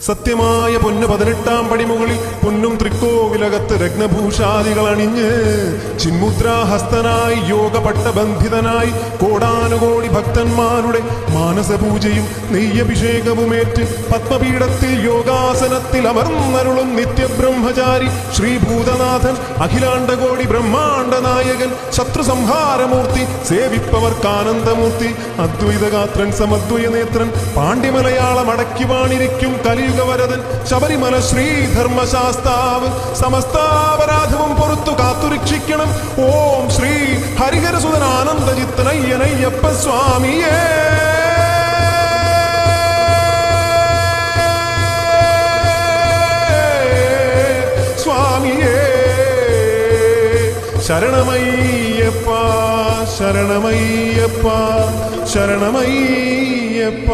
സത്യമായ പൊന്ന് പതിനെട്ടാം പടിമുകളിൽ പൊന്നും തൃക്കോവിലകത്ത് രത്നഭൂഷാദികൾ അണിഞ്ഞ് ചിന്മുദ്രാഹസ്തനായി യോഗപട്ടബന്ധിതനായി കോടാനുകോടി ഭക്തന്മാരുടെ മാനസപൂജയും നെയ്യഭിഷേകവുമേറ്റ് പത്മപീഠത്തിൽ യോഗാസനത്തിൽ അമർന്നരുളും നിത്യബ്രഹ്മചാരി ശ്രീഭൂതനാഥൻ അഖിലാണ്ടകോടി ബ്രഹ്മാണ്ട നായകൻ ശത്രുസംഹാരമൂർത്തി സേവിപ്പവർക്ക് സേവിപ്പവർക്കാനന്ദമൂർത്തി അദ്വൈതഗാത്രൻ സമദ്വയ നേത്രൻ പാണ്ഡ്യമലയാളം അടക്കിവാണിരിക്കും കലിയുഗവരതൻ ശബരിമല ശ്രീധർമ്മശാസ്താവ് സമസ്താപരാധവും പൊറത്തു കാത്തുരക്ഷിക്കണം ഓം ശ്രീ ഹരിഹരസുതൻ ആനന്ദചിത്തനയ്യനയ്യപ്പ സ്വാമിയേ സ്വാമിയേ ശരണമയ്യപ്പ ശരണമയ്യപ്പ ശരണമയ്യപ്പ